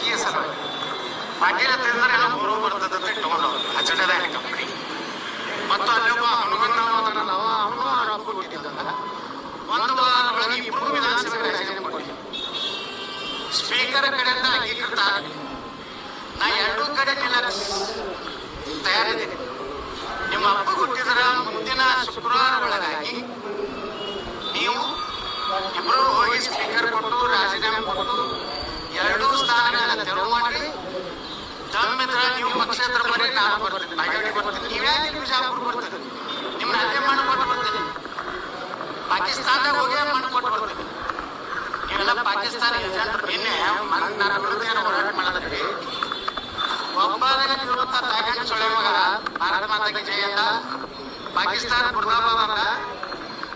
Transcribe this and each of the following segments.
ರಾಜಕೀಯ ಸಲುವಾಗಿ ಪಾಟೀಲ ತಿಂದ್ರೆ ಎಲ್ಲ ಗೌರವ ಬರ್ತದೆ ಅಂತ ಇಟ್ಕೊಂಡು ಅಜಡದ ಕಂಪನಿ ಮತ್ತು ಅಲ್ಲೊಬ್ಬ ಹನುಮಂತನಲ್ಲ ಅವ ಅವನು ಆರೋಪ ಒಂದು ವಾರ ಒಳಗೆ ಇಬ್ಬರು ವಿಧಾನಸಭೆ ರಾಜೀನಾಮೆ ಕೊಟ್ಟಿದ್ದ ಸ್ಪೀಕರ್ ಕಡೆಯಿಂದ ಅಂಗೀಕೃತ ನಾ ಎರಡೂ ಕಡೆ ನಿಲ್ಲಕ್ಕೆ ತಯಾರಿದ್ದೀನಿ. ನಿಮ್ಮ ಅಪ್ಪ ಹುಟ್ಟಿದ್ರ ಮುಂದಿನ ಶುಕ್ರವಾರ ಒಳಗಾಗಿ ನೀವು ಇಬ್ಬರು ಹೋಗಿ ಸ್ಪೀಕರ್ ಕೊಟ್ಟು ರಾಜೀನಾಮೆ ಕೊಟ್ಟು ಎರಡೂ ಸ್ಥಾನಗಳನ್ನ ತೆರವು ಮಾಡಿ ದಮ್ಮಿದ್ರ ನೀವು ಪಕ್ಷೇತರ ಬರೀ ನಾನು ಬರ್ತೀನಿ ನಾಗೇಳಿ ಬರ್ತೀನಿ ನೀವ್ಯಾಕೆ ಬಿಜಾಪುರ ಬರ್ತೀನಿ ನಿಮ್ಮನ್ನ ಅಲ್ಲೇ ಮಾಡ್ಕೊಟ್ಟು ಬರ್ತೀನಿ ಪಾಕಿಸ್ತಾನದಾಗ ಹೋಗಿ ಮಾಡ್ಕೊಟ್ಟು ಬರ್ತೀನಿ ನೀವೆಲ್ಲ ಪಾಕಿಸ್ತಾನ ಏಜೆಂಟ್ ನಿನ್ನೆ ಮನ್- ನನ್ನ ವಿರುದ್ಧ ಏನೋ ಹೋರಾಟ ಮಾಡಿದ್ರಿ ಒಬ್ಬರಿಗೆ ನಿವೃತ್ತ ತಾಗಂಡ್ ಸೊಳ್ಳೆ ಮಗ ಭಾರತ ಮಾತಾಗೆ ಜಯ ಅಂತ ಪಾಕಿಸ್ತಾನ ಮುರ್ದಾಬಾದ್ ಅಂತ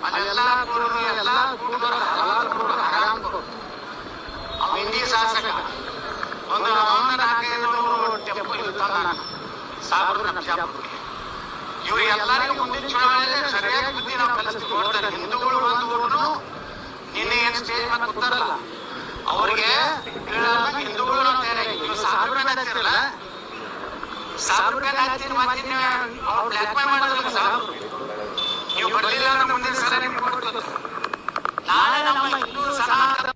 ಅಲ್ಲೆಲ್ಲ ಕುರುಡು ಎಲ್ಲ ಕುರುಡರು ಹಲವಾರು ಅವನ ಇವ್ರು ಎಲ್ಲರಿಗೂ ಮುಂದಿನ ಚುನಾವಣೆಯಲ್ಲಿ ಸರಿಯಾಗಿ ಬುದ್ಧಿ ನಾವು ಕಲಿಸ್ತೀವಿ ನೋಡ್ತಾರೆ ಹಿಂದೂಗಳು ಬಂದವರು ನಿನ್ನೆ ಏನು ಸ್ಟೇಜ್ ಮೇಲೆ ಕೂತಾರಲ್ಲ ಅವ್ರಿಗೆ ಹಿಂದೂಗಳು ನೀವು ಸಾವಿರ ರೂಪಾಯಿ ಹಚ್ಚಿರಲ್ಲ ನೀವು ಬರಲಿಲ್ಲ ಮುಂದಿನ ಸಲ ನಿಮ್ಗೆ ಕೊಡ್ತದೆ ನಾಳೆ ನಮ್ಮ ಹಿಂದೂ ಸನಾತನ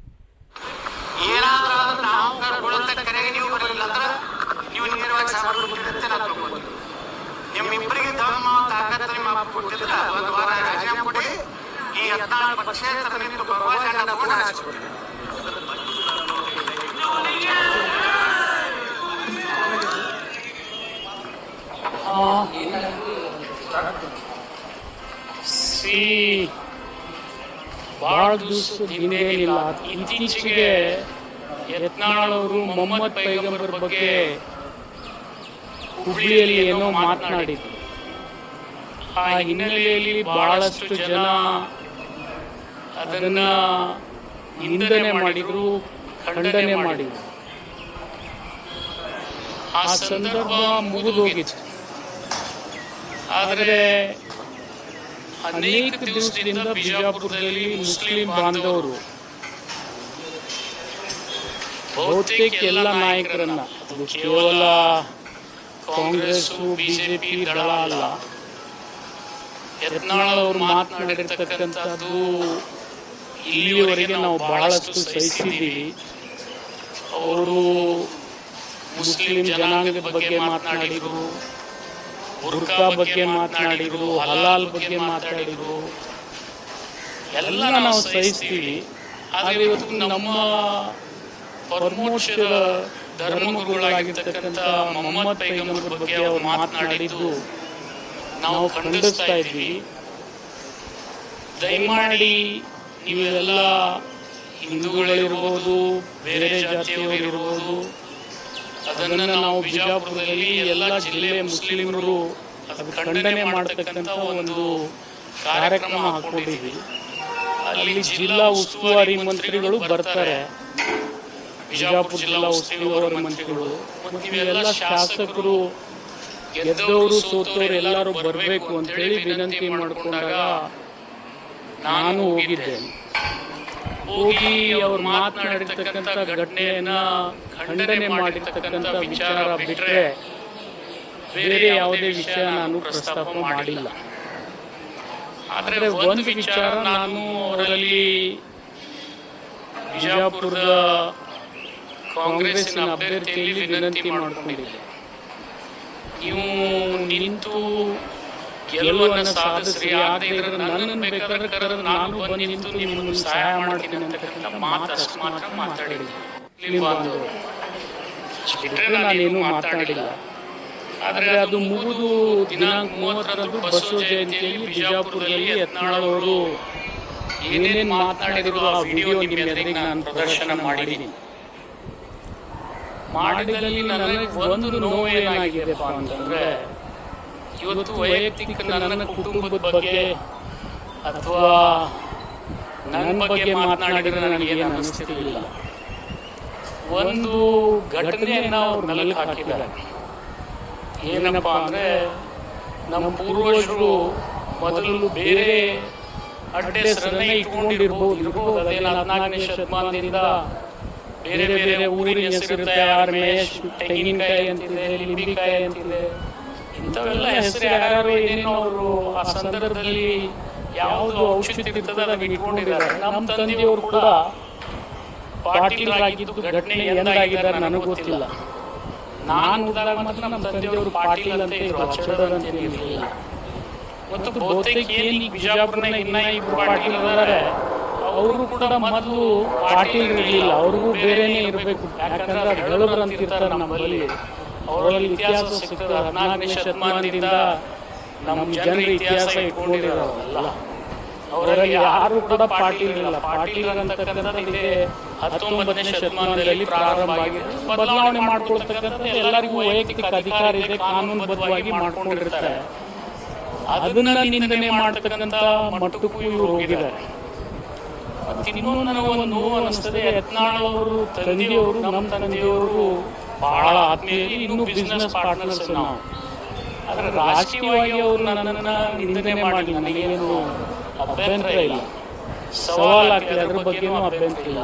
ಏನಾದ್ರೂ ಆದ್ರೆ ನಾವು ಕಳ್ಕೊಳ್ಳುವಂತ ಕರೆಗೆ ನೀವು ಬರಲಿಲ್ಲ ಅಂದ್ರೆ ನೀವು ನೇರವಾಗಿ ಸಾವಿರ ರೂಪಾಯಿ ಅಂತ ನಾವು ತಗೊಳ್ತೀವಿ ನಿಮ್ಮಿಬ್ಬರಿಗೆ ದಮ್ಮ ತಾಕತ್ತು ನಿಮ್ಮ ಅಪ್ಪ ಕೊಟ್ಟಿದ್ರೆ ಒಂದು ವಾರ ರಾಜೀನಾಮೆ ಕೊಡಿ ಈ ಹದಿನಾಲ್ಕು ಪಕ್ಷೇತರ ನಿಂತು ಭಗವಾನ್ ಜನ ತಗೊಂಡು ಹಾರಿಸ್ಬಿಡಿ ಸಿ ಭಾಳ ದಿವಸದ ಹಿಂದೇನಿಲ್ಲ ಇತ್ತೀಚೆಗೆ ಯತ್ನಾಳವರು ಮೊಹಮ್ಮದ್ ಪೈಗಂಬರ್ ಬಗ್ಗೆ ಹುಬ್ಳಿಯಲ್ಲಿ ಏನೋ ಮಾತನಾಡಿದ್ರು. ಆ ಹಿನ್ನೆಲೆಯಲ್ಲಿ ಬಹಳಷ್ಟು ಜನ ಅದನ್ನ ನಿಂದನೆ ಮಾಡಿದ್ರು, ಖಂಡನೆ ಮಾಡಿದ್ರು. ಆ ಸಂದರ್ಭ ಮುಗಿದೋಗಿತ್ತು. ಆದರೆ ಅನೇಕ ದಿವಸದಿಂದ ಬಿಜಾಪುರದಲ್ಲಿ ಮುಸ್ಲಿಂ ಬಾಂಧವರು. ಬಹುತೇಕ ಎಲ್ಲ ನಾಯಕರನ್ನ. ಕೇವಲ ಕಾಂಗ್ರೆಸ್ ಬಿಜೆಪಿ ದಳ ಅಲ್ಲ. ಯತ್ನಾಳ್ ಅವರು ಮಾತನಾಡಿರ್ತಕ್ಕಂಥದ್ದು ಇಲ್ಲಿಯವರೆಗೆ ನಾವು ಬಹಳಷ್ಟು ಸಹಿಸಿದ್ದೀವಿ. ಅವರು ಮುಸ್ಲಿಂ ಜನಾಂಗದ ಬಗ್ಗೆ ಮಾತನಾಡಿದರು. ಬುರ್ಕಾ ಬಗ್ಗೆ ಮಾತನಾಡಿದ್ರು ಹಲಾಲ್ ಬಗ್ಗೆ ಮಾತಾಡಿದ್ರು ಎಲ್ಲ ನಾವು ಸಹಿಸ್ತೀವಿ. ಆದರೆ ಇವತ್ತು ನಮ್ಮ ಪರಮೋಕ್ಷದ ಧರ್ಮಗುರುಗಳಾಗಿರ್ತಕ್ಕಂಥ ಮೊಹಮ್ಮದ್ ಪೈಗಂಬರ್ ಬಗ್ಗೆ ಅವರು ಮಾತನಾಡಿದ್ದು ನಾವು ಖಂಡಿಸ್ತಾ ಇದ್ವಿ ದಯಮಾಡಿ ನೀವೆಲ್ಲ ಹಿಂದೂಗಳಿರ್ಬೋದು ಬೇರೆ ಜಾತಿಯವರಿರ್ಬೋದು ಅದನ್ನ ನಾವು ಬಿಜಾಪುರದಲ್ಲಿ ಎಲ್ಲ ಜಿಲ್ಲೆ ಮುಸ್ಲಿಮರು ಅದು ಖಂಡನೆ ಮಾಡತಕ್ಕಂಥ ಒಂದು ಕಾರ್ಯಕ್ರಮ ಹಾಕೊಂಡಿದ್ವಿ ಅಲ್ಲಿ ಜಿಲ್ಲಾ ಉಸ್ತುವಾರಿ ಮಂತ್ರಿಗಳು ಬರ್ತಾರೆ. ಬಿಜಾಪುರ ಜಿಲ್ಲಾ ಉಸ್ತುವಾರಿ ಮಂತ್ರಿಗಳು ಮತ್ತು ಎಲ್ಲ ಶಾಸಕರು ಗೆದ್ದವರು ಸೋತವರು ಎಲ್ಲರೂ ಬರಬೇಕು ಅಂತೇಳಿ ವಿನಂತಿ ಮಾಡಿಕೊಂಡಾಗ ನಾನು ಹೋಗಿದ್ದೆ. ಹೋಗಿ ಅವ್ರು ಮಾತನಾಡಿರ್ತಕ್ಕಂಥ ಘಟನೆಯನ್ನ ಖಂಡನೆ ಮಾಡಿರ್ತಕ್ಕಂಥ ವಿಚಾರ ಬಿಟ್ಟರೆ ಬೇರೆ ಯಾವುದೇ ವಿಷಯ ನಾನು ಪ್ರಸ್ತಾಪ ಮಾಡಿಲ್ಲ. ಆದರೆ ಒಂದು ವಿಚಾರ ನಾನು ಅವರಲ್ಲಿ ಬಿಜಾಪುರದ ಕಾಂಗ್ರೆಸ್ಸಿನ ಅಭ್ಯರ್ಥಿಯಲ್ಲಿ ವಿನಂತಿ ಮಾಡಿಕೊಂಡಿದ್ದೆ. ನೀವು ನಿಂತು ಗೆಲುವನ್ನು ಸಾಧಿಸ್ರಿ ಆಗದೆ ಇದ್ರೆ ನನ್ನನ್ನು ಬೇಕಾದ್ರೆ ಕರೆದು ನಾನು ಬಂದು ನಿಂತು ನಿಮ್ಮನ್ನು ಸಹಾಯ ಮಾಡ್ತೀನಿ ಅಂತಕ್ಕಂಥ ಮಾತಷ್ಟು ಮಾತ್ರ ಮಾತಾಡಿದ್ದೆ ಇಲ್ಲಿ ಬಾಂಧವರು ಬಿಟ್ಟರೆ ನಾನೇನು ಮಾತಾಡಿಲ್ಲ. ಆದರೆ ಅದು ಮುಗಿದು ದಿನಾಂಕ ಮೂವತ್ತರಂದು ಬಸವ ಜಯಂತಿಯಲ್ಲಿ ಬಿಜಾಪುರದಲ್ಲಿ ಯತ್ನಾಳವರು ಏನೇನು ಮಾತಾಡಿದ್ರು ಆ ವಿಡಿಯೋ ನಿಮ್ಮ ನಾನು ಪ್ರದರ್ಶನ ಮಾಡಿದ್ದೀನಿ. ಮಾಡಿದಲ್ಲಿ ನನಗೆ ಒಂದು ನೋವು ಏನಾಗಿದೆಪ್ಪ ಅಂತಂದ್ರೆ ಇವತ್ತು ವೈಯಕ್ತಿಕ ನನ್ನ ಕುಟುಂಬದ ಬಗ್ಗೆ ಅಥವಾ ನನ್ನ ಬಗ್ಗೆ ಮಾತನಾಡಿದ್ರೆ ನನಗೇನು ಅನಿಸ್ತಿರ್ಲಿಲ್ಲ. ಒಂದು ಘಟನೆಯನ್ನ ಅವ್ರು ನೆಲಕ್ಕೆ ಹಾಕಿದ್ದಾರೆ. ಏನಪ್ಪ ಅಂದ್ರೆ ನಮ್ಮ ಪೂರ್ವಜರು ಮೊದಲು ಬೇರೆ ಅಡ್ಡ ಹೆಸರನ್ನೇ ಇಟ್ಕೊಂಡಿರ್ಬೋದು. ಇರ್ಬೋದು. ಅದೇನು ಹದಿನಾಲ್ಕನೇ ಶತಮಾನದಿಂದ ಬೇರೆ ಬೇರೆ ಊರಿನ ಹೆಸರಿರುತ್ತೆ. ಆರ್ ಮೇಶ್ ತೆಂಗಿನಕಾಯಿ ಅಂತಿದೆ ಲಿಂಬಿಕಾಯಿ ಅಂತಿದೆ. ಇಂಥವೆಲ್ಲ ಹೆಸರು ಯಾರು ಏನೇನೋ ಅವರು ಆ ಸಂದರ್ಭದಲ್ಲಿ ಯಾವುದು ಔಷಧಿ ಇರ್ತದೆ ಅದನ್ನ ಇಟ್ಕೊಂಡಿದ್ದಾರೆ. ನಮ್ಮ ತಂದೆಯವರು ಕೂಡ ಪಾಟೀಲರಾಗಿದ್ದು ಘಟನೆ ಎಂದಾಗಿದ್ದಾರೆ ನನಗೆ ಗೊತ್ತಿಲ್ಲ. ನಾನು ಉದಾಹರಣೆ ಮಾತ್ರ ನಮ್ಮ ತಂದೆಯವರು ಪಾಟೀಲ್ ಅಂತ ಇದ್ರು. ಅಚ್ಚಡರ್ ಅಂತ ಏನಿರಲಿಲ್ಲ ಮತ್ತು ಬಹುತೇಕ ಏನು ಬಿಜಾಪುರ ಇನ್ನ ಇಬ್ರು ಪಾಟೀಲ್ ಇದ್ದಾರೆ. ಅವರು ಕೂಡ ಮೊದಲು ಪಾಟೀಲ್ ಇರಲಿಲ್ಲ. ಅವ್ರಿಗೂ ಬೇರೆನೇ ಇರಬೇಕು. ಯಾಕಂದ್ರೆ ಅದು ಹೇಳೋರು ನಮ್ಮಲ್ಲಿ. ಅವರಲ್ಲಿ ಇತಿಹಾಸ ಸಿಗ್ತದೆ. ಹದಿನಾಲ್ಕನೇ ಶತಮಾನದಿಂದ ನಮ್ಮ ಜನರ ಇತಿಹಾಸ ಇಟ್ಕೊಂಡಿರೋದಲ್ಲ ಅವರಲ್ಲಿ ಯಾರು ಕೂಡ ಪಾಟೀಲ್ ಇಲ್ಲ. ಪಾಟೀಲ್ ಅಂತಕ್ಕಂಥದ್ದು ಇದೆ ಹತ್ತೊಂಬತ್ತನೇ ಶತಮಾನದಲ್ಲಿ ಪ್ರಾರಂಭ ಆಗಿದೆ. ಬದಲಾವಣೆ ಮಾಡ್ಕೊಳ್ತಕ್ಕಂಥದ್ದು ಎಲ್ಲರಿಗೂ ವೈಯಕ್ತಿಕ ಅಧಿಕಾರ ಇದೆ ಕಾನೂನುಬದ್ಧವಾಗಿ ಮಾಡ್ಕೊಂಡಿರ್ತಾರೆ. ಅದನ್ನ ನಿಂದನೆ ಮಾಡ್ತಕ್ಕಂಥ ಮಟ್ಟಕ್ಕೂ ಇವರು ಹೋಗಿದ್ದಾರೆ. ಇನ್ನೂ ನನಗೊಂದು ನೋವು ಅನಿಸ್ತದೆ. ಯತ್ನಾಳ್ ಅವರು ತಂದೆಯವರು ನಮ್ಮ ತಂದೆಯವರು ಬಹಳ ಆತ್ಮೀಯರು ಇನ್ನೂ ಬಿಸ್ನೆಸ್ ಪಾರ್ಟ್ನರ್ಸ್ ನಾವು. ಆದರೆ ರಾಜಕೀಯವಾಗಿ ಅವರು ನನ್ನನ್ನು ನಿಂದನೆ ಮಾಡಿ ನನಗೇನು ಅಭ್ಯಂತರ ಇಲ್ಲ. ಸವಾಲ್ ಆಗ್ತದೆ ಅದ್ರ ಬಗ್ಗೆನೂ ಅಭ್ಯಂತರ ಇಲ್ಲ.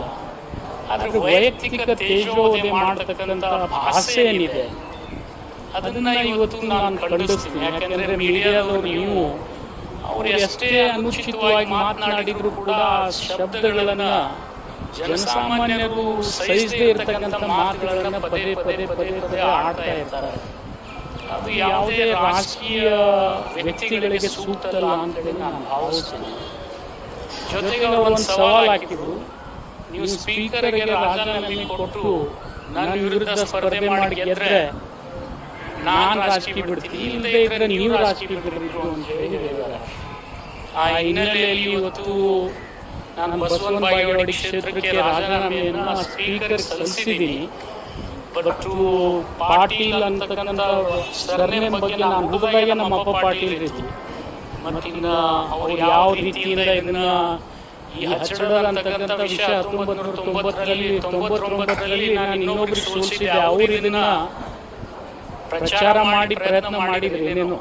ಆದರೆ ವೈಯಕ್ತಿಕ ತೇಜೋವಧೆ ಮಾಡತಕ್ಕಂಥ ಭಾಷೆ ಏನಿದೆ? ಅದನ್ನ ಇವತ್ತು ನಾನು ಖಂಡಿಸ್ತೀನಿ. ಯಾಕಂದ್ರೆ ಮೀಡಿಯಾದವರು ನೀವು ಅವ್ರು ಎಷ್ಟೇ ಅನುಚಿತವಾಗಿ ಮಾತನಾಡಿದ್ರು ಕೂಡ ಶಬ್ದಗಳನ್ನ ಜನಸಾಮಾನ್ಯರು ಸಹಿಸದೇ ಇರತಕ್ಕಂಥ ಮಾತುಗಳನ್ನು ಪದೇ ಪದೇ ಪದೇ ಪದೇ ಆಡ್ತಾ ಇರ್ತಾರೆ. ಅದು ಯಾವುದೇ ರಾಜಕೀಯ ವ್ಯಕ್ತಿಗಳಿಗೆ ಸೂಕ್ತ ಅಲ್ಲ ಅಂತೇಳಿ ನಾನು ಜೊತೆಗೆ ಒಂದು ಸವಾಲ್ ಹಾಕಿದ್ರು, ನೀವು ಸ್ಪೀಕರ್ಗೆ ರಾಜೀನಾಮೆ ಕೊಟ್ಟು ನನ್ನ ವಿರುದ್ಧ ಸ್ಪರ್ಧೆ ಮಾಡಿ ಗೆದ್ರೆ ನಾನು ರಾಜಕೀಯ ಬಿಡ್ತೀನಿ ಇಲ್ಲದೆ ಇದ್ರೆ ನೀವು ರಾಜಕೀಯ ಬಿಡಬೇಕು ಅಂತ ಹೇಳಿ ಆ ಹಿನ್ನೆಲೆಯಲ್ಲಿ ಇವತ್ತು ನಾನು ಬಸವನ್ ಬಾಗೇವಾಡಿ ಕ್ಷೇತ್ರಕ್ಕೆ ರಾಜೀನಾಮೆಯನ್ನ ಸ್ಪೀಕರ್ ಸಲ್ಲಿಸಿದ್ದೀನಿ. ಬಟ್ ಪಾಟೀಲ್ ಅಂತಕ್ಕಂಥ ಸರ್ನೇಮ್ ಬಗ್ಗೆ ನಾನು ಹುಡುಗಾಗ ನಮ್ಮ ಅಪ್ಪ ಪಾಟೀಲ್ ಇದ್ವಿ ಮತ್ತಿನ್ನ ಅವ್ರು ಯಾವ ರೀತಿಯಿಂದ ಇದನ್ನ ಈ ಹಚ್ಚಡರ್ ಅಂತಕ್ಕಂಥ ವಿಷಯ ಹತ್ತೊಂಬತ್ತು ನೂರ ತೊಂಬತ್ತರಲ್ಲಿ, ತೊಂಬತ್ತೊಂಬತ್ತರಲ್ಲಿ ನಾನು ಇನ್ನೊಬ್ಬರು ಸೋಲಿಸಿದೆ ಅವ್ರು ಇದನ್ನ ಪ್ರಚಾರ ಮಾಡಿ ಪ್ರಯತ್ನ ಮಾಡಿದ್ರೆ ಏನೇನು.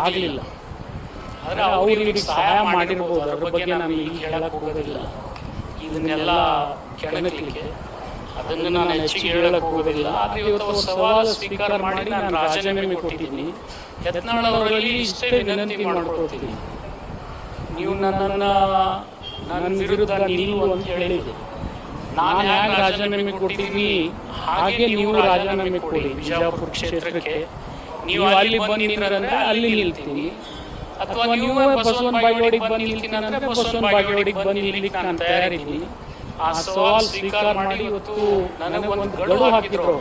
ಆಗಲಿಲ್ಲ. ಆದ್ರೆ ಅವ್ರು ಇವ್ರಿಗೆ ಸಹಾಯ ಮಾಡಿರ್ಬೋದು ಅದ್ರ ಬಗ್ಗೆ ನಾನು ಈಗ ಹೇಳಕ್ ಹೋಗೋದಿಲ್ಲ. ಇದನ್ನೆಲ್ಲ ಕೆಣಕಲಿಕ್ಕೆ ಅದನ್ನು ನಾನು ಹೆಚ್ಚಿಗೆ ಹೇಳಕ್ ಹೋಗೋದಿಲ್ಲ. ಆದರೆ ಇವತ್ತು ಸವಾಲು ಸ್ವೀಕಾರ ಮಾಡಿ ನಾನು ರಾಜೀನಾಮೆ ಕೊಟ್ಟಿದ್ದೀನಿ. ಯತ್ನಾಳವರಲ್ಲಿ ಇಷ್ಟೇ ವಿನಂತಿ ಮಾಡ್ಕೊಳ್ತೀನಿ ನೀವು ನನ್ನನ್ನು ನನ್ನ ವಿರುದ್ಧ ನಿಲ್ಲು ಅಂತ ಹೇಳಿದೆ ನಾನು ಹ್ಯಾಂಗೆ ರಾಜೀನಾಮೆ ಕೊಟ್ಟಿದ್ದೀನಿ? ಹಾಗೆ ನೀವು ರಾಜೀನಾಮೆ ಕೊಡಿ. ಬಿಜಾಪುರ ಕ್ಷೇತ್ರಕ್ಕೆ. ನೀವು ಅಲ್ಲಿ ಬಂದಿದ್ದೀರಂದ್ರೆ ಅಲ್ಲಿ ನಿಲ್ತೀನಿ. ಅಥವಾ ನೀವು ಬಸವನ ಬಾಗೇವಾಡಿಗೆ ಬಂದು ನಿಲ್ತೀನಿ ಅಂದ್ರೆ ಬಸವನ ಬಾಗೇವಾಡಿಗೆ ಬಂದು ನಿಲ್ಲಿಕ್ಕೆ ನಾನು ತಯಾರಿದ್ದೀನಿ. ಆ ಸವಾಲ್ ಸ್ವೀಕಾರ ಮಾಡಿ ಇವತ್ತು ನನಗೆ ಒಂದು ಗಡುವು ಹಾಕಿದ್ರು.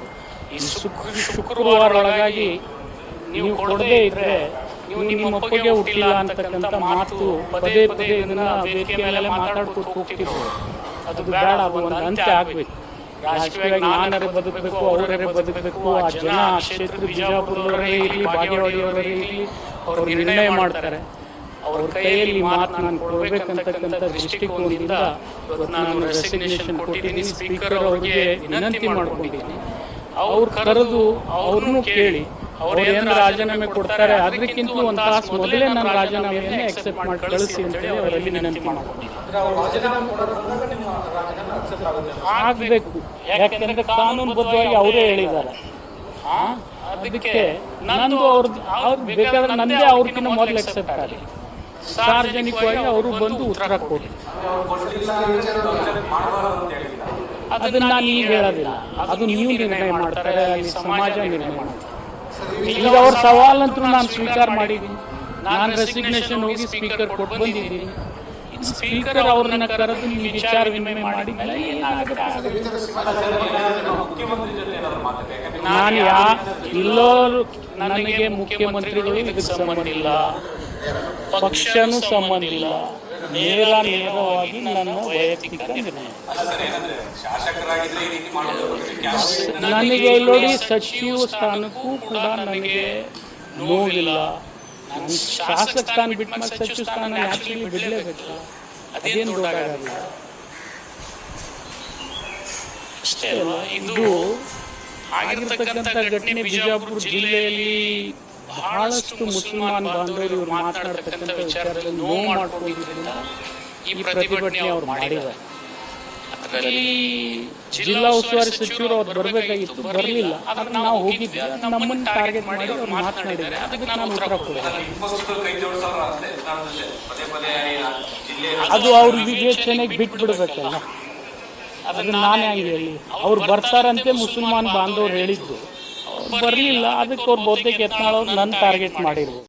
ಈ ಶುಕ್ರ ಶುಕ್ರವಾರ ಒಳಗಾಗಿ ನೀವು ಕೊಡದೇ ಇದ್ರೆ ನೀವು ನಿಮ್ಮ ಅಪ್ಪಗೆ ಹುಟ್ಟಿಲ್ಲ ಅಂತಕ್ಕಂಥ ಮಾತು ಪದೇ ಪದೇ ಇದನ್ನ ವೇದಿಕೆ ಮೇಲೆ ಮಾತಾಡ್ಕೊತ ಹೋಗ್ತಿದ್ರು. ಅದು ಬೇಡ ಒಂದು ಅಂತ್ಯ ಆಗ್ಬೇಕು. ರಾಜಕೀಯವಾಗಿ ನಾನರೇ ಬದುಕಬೇಕು ಅವರೇ ಬದುಕಬೇಕು ಆ ಜನ ಆ ಕ್ಷೇತ್ರ ಬಿಜಾಪುರದವರೇ ಇರಲಿ ಬಾಗೇವಾಡಿಯವರೇ ಇರಲಿ ಅವರು ನಿರ್ಣಯ ಮಾಡ್ತಾರೆ. ಅವ್ರ ಕೈಯಲ್ಲಿ ಮಾತು ನಾನು ಕೊಡ್ಬೇಕಂತಕ್ಕಂಥ ದೃಷ್ಟಿಕೋನದಿಂದ ಇವತ್ತು ನಾನು ರೆಸಿಗ್ನೇಷನ್ ಕೊಟ್ಟಿದ್ದೀನಿ. ಸ್ಪೀಕರ್ ಅವರಿಗೆ ವಿನಂತಿ ಮಾಡ್ಕೊಂಡಿದ್ದೀನಿ. ಅವ್ರು ಕರೆದು ಅವ್ರನ್ನೂ ಕೇಳಿ. ಅವ್ರು ಏನು ರಾಜೀನಾಮೆ ಕೊಡ್ತಾರೆ ಅದಕ್ಕಿಂತ ಒಂದು ತಾಸು ಮೊದಲೇ ನಾನು ರಾಜೀನಾಮೆಯನ್ನು ಅಕ್ಸೆಪ್ಟ್ ಮಾಡಿ ಕಳಿಸಿ ಅಂತೇಳಿ ಅವರಲ್ಲಿ ವಿನಂತಿ ಮಾಡ್ಕೊಂಡಿದ್ದೀನಿ ಆಗಬೇಕು. ಯಾಕಂದ್ರೆ ಕಾನೂನುಬದ್ಧವಾಗಿ ಅವರೇ ಹೇಳಿದ್ದಾರೆ. ಆ? ಅದಕ್ಕೆ ನಂದು ಅವ್ರದ್ದು ಅವ್ರು ಬೇಕಾದ್ರೆ ನಂದೇ ಅವ್ರಿಗಿನ್ನ ಮೊದಲು ಎಕ್ಸೆಪ್ಟ್ ಆಗಲಿ. ಸಾರ್ವಜನಿಕವಾಗಿ ಅವರು ಬಂದು ಉತ್ತರ ಕೊಡಿ ಅದನ್ನ ನಾನು ಈಗ ಹೇಳೋದಿಲ್ಲ. ಅದು ನೀವು ನಿರ್ಣಯ ಮಾಡ್ತಾರೆ ಅಲ್ಲಿ ಸಮಾಜ ನಿರ್ಣಯ ಮಾಡ್ತಾರೆ ಈಗ ಅವ್ರ ಸವಾಲಂತೂ ನಾನು ಸ್ವೀಕಾರ ಮಾಡಿದ್ದೀನಿ. ನಾನು ರೆಸಿಗ್ನೇಷನ್ ಹೋಗಿ ಸ್ಪೀಕರ್ ಕೊಟ್ಟು ಬಂದಿದ್ದೀನಿ ಸ್ಪೀಕರ್ ನನ್ನ ಕರೆದು ನೀವು ವಿಚಾರ ವಿನಿಮಯ ಮಾಡಿ. ನಾನು ಯಾ ಎಲ್ಲರೂ ನನಗೆ ಮುಖ್ಯಮಂತ್ರಿಗಳು ಇದಕ್ಕೆ ಸಂಬಂಧ ಇಲ್ಲ. ಪಕ್ಷನೂ ಸಂಬಂಧ ಇಲ್ಲ. ನೇರ ನೇರವಾಗಿ ನನ್ನ ವೈಯಕ್ತಿಕ ನಿರ್ಣಯ. ನನಗೆ ನೋಡಿ ಸಚಿವ ಸ್ಥಾನಕ್ಕೂ ಕೂಡ ನನಗೆ ನೋವಿಲ್ಲ. ಶಾಸಕ ಸ್ಥಾನ ಬಿಟ್ಟು ಮತ್ತೆ ಸಚಿವ ಸ್ಥಾನ ಆಕ್ಚುಲಿ ಬಿಡಲೇಬೇಕು. ಅದೇನು ದೊಡ್ಡಾಗಲ್ಲ ಅಷ್ಟೇ ಇದು ಆಗಿರ್ತಕ್ಕಂಥ ಘಟನೆ ಬಿಜಾಪುರ ಜಿಲ್ಲೆಯಲ್ಲಿ ಬಹಳಷ್ಟು ಮುಸಲ್ಮಾನ್ ಬಾಂಧವರು ಇವ್ರು ಮಾತನಾಡ್ತಕ್ಕಂಥ ವಿಚಾರದಲ್ಲಿ ನೋವು ಮಾಡ್ಕೊಂಡಿದ್ದರಿಂದ ಈ ಪ್ರತಿಭಟನೆ ಅವ್ರು ಮಾಡಿದ್ದಾರೆ. ಅದರಲ್ಲಿ ಜಿಲ್ಲಾ ಉಸ್ತುವಾರಿ ಸಚಿವರು ಅವ್ರು ಬರಬೇಕಾಗಿತ್ತು. ಬರಲಿಲ್ಲ. ಆದ್ರೆ ನಾವು ಹೋಗಿದ್ವಿ. ನಮ್ಮನ್ನು ಟಾರ್ಗೆಟ್ ಮಾಡಿ ಅವ್ರು ಮಾತನಾಡಿದ್ದಾರೆ. ಅದಕ್ಕೆ ನಾನು ಉತ್ತರ ಕೊಡ್ತೇನೆ ಅದು ಅವ್ರ ವಿವೇಚನೆಗೆ ಬಿಟ್ಟು ಬಿಡ್ಬೇಕಲ್ಲ. ಅದನ್ನ ನಾನೇ ಹಂಗೆ ಹೇಳಿ. ಅವ್ರು ಬರ್ತಾರಂತೆ ಮುಸಲ್ಮಾನ್ ಬಾಂಧವ್ರು ಹೇಳಿದ್ದು. ಬರಲಿಲ್ಲ. ಅದಕ್ಕೆ ಅವ್ರು ಬಹುತೇಕ ಎತ್ನಾಳವ್ರು ಅವ್ರು ನನ್ನ ಟಾರ್ಗೆಟ್ ಮಾಡಿರ್ಬೋದು